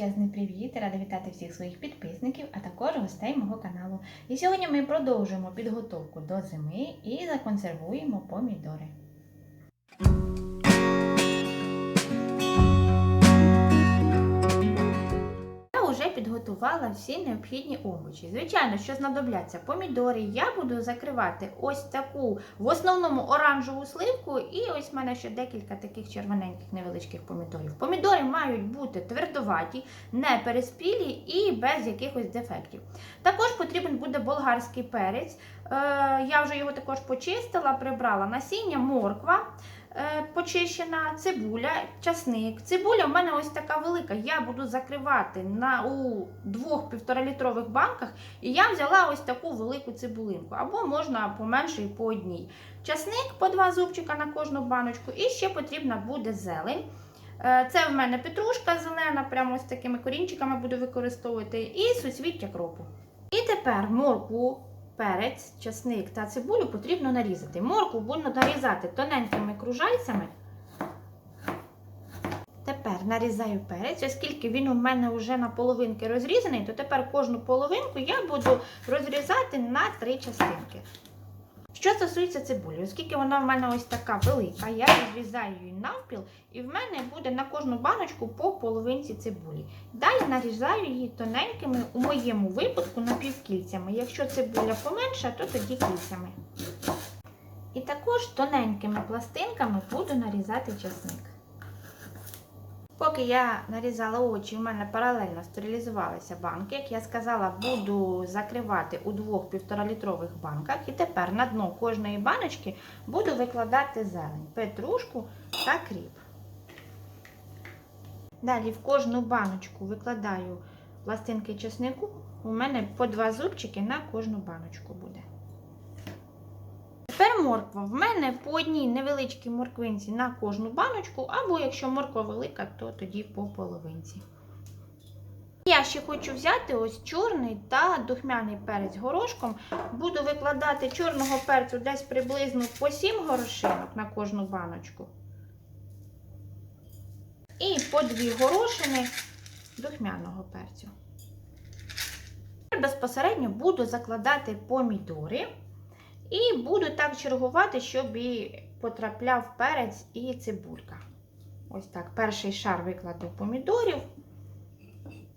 величезний привіт! Рада вітати всіх своїх підписників, а також гостей мого каналу. І сьогодні ми продовжуємо підготовку до зими і законсервуємо помідори. Підготувала всі необхідні овочі. Звичайно, що знадобляться помідори. Я буду закривати ось таку в основному оранжеву сливку, і ось в мене ще декілька таких червоненьких невеличких помідорів. Помідори мають бути твердуваті, не переспілі і без якихось дефектів. Також потрібен буде болгарський перець. Е, я вже його також почистила, прибрала насіння, морква е, почищена, цибуля, часник. Цибуля в мене ось така велика. Я буду закривати на у двох півторалітрових банках. І я взяла ось таку велику цибулинку. Або можна поменше і по одній. Часник по два зубчика на кожну баночку. І ще потрібна буде зелень. Е, Це в мене петрушка зелена, прямо ось такими корінчиками буду використовувати, і суцвіття кропу. І тепер моркву, перець, часник та цибулю потрібно нарізати. Морку буду нарізати тоненькими кружальцями. Тепер нарізаю перець, оскільки він у мене вже на половинки розрізаний, то тепер кожну половинку я буду розрізати на три частинки. Що стосується цибулі, оскільки вона в мене ось така велика, я розрізаю її навпіл, і в мене буде на кожну баночку по половинці цибулі. Далі нарізаю її тоненькими, у моєму випадку напівкільцями. Якщо цибуля поменша, то тоді кільцями. І також тоненькими пластинками буду нарізати часник. Поки я нарізала очі, у мене паралельно стерилізувалися банки. Як я сказала, буду закривати у двох півторалітрових банках. І тепер на дно кожної баночки буду викладати зелень, петрушку та кріп. Далі в кожну баночку викладаю пластинки чеснику. У мене по два зубчики на кожну баночку буде. Морква. В мене по одній невеличкій морквинці на кожну баночку, або якщо морква велика, то тоді по половинці. Я ще хочу взяти ось чорний та духмяний перець горошком. Буду викладати чорного перцю десь приблизно по 7 горошинок на кожну баночку. І по 2 горошини духмяного перцю. Безпосередньо буду закладати помідори. І буду так чергувати, щоб і потрапляв перець і цибулька. Ось так. Перший шар викладу помідорів.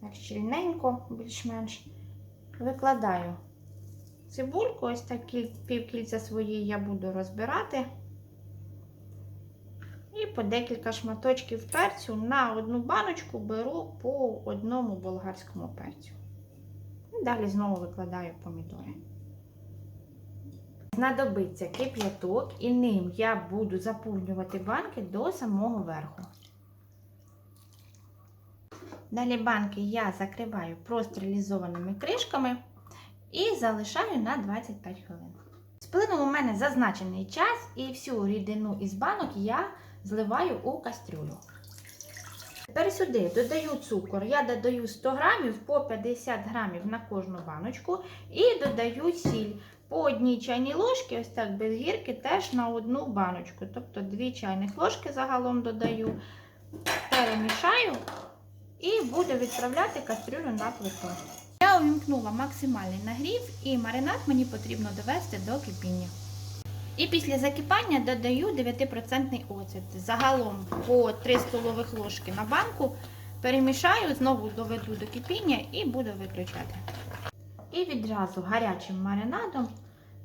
Так щільненько, більш-менш. Викладаю цибульку, ось так півкільця свої я буду розбирати. І по декілька шматочків перцю на одну баночку беру по одному болгарському перцю. І далі знову викладаю помідори. Знадобиться кип'яток, і ним я буду заповнювати банки до самого верху. Далі банки я закриваю простерилізованими кришками і залишаю на 25 хвилин. Сплинув у мене зазначений час, і всю рідину із банок я зливаю у кастрюлю. Тепер сюди додаю цукор. Я додаю 100 грамів по 50 грамів на кожну баночку і додаю сіль. По одній чайній ложці, ось так без гірки, теж на одну баночку. Тобто 2 чайних ложки загалом додаю, перемішаю і буду відправляти кастрюлю на плиту. Я увімкнула максимальний нагрів і маринад мені потрібно довести до кипіння. І після закипання додаю 9% оцет. Загалом по 3 столових ложки на банку перемішаю, знову доведу до кипіння і буду виключати. І відразу гарячим маринадом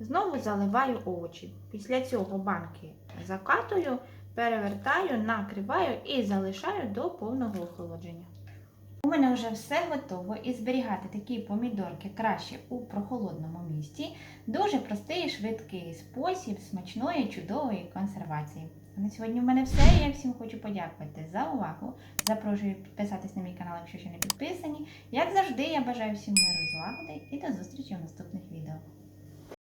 знову заливаю овочі. Після цього банки закатую, перевертаю, накриваю і залишаю до повного охолодження. У мене вже все готово і зберігати такі помідорки краще у прохолодному місці. Дуже простий і швидкий спосіб смачної, чудової консервації. На сьогодні в мене все. Я всім хочу подякувати за увагу. Запрошую підписатись на мій канал, якщо ще не підписані. Як завжди, я бажаю всім миру і злагоди і до зустрічі в наступних відео.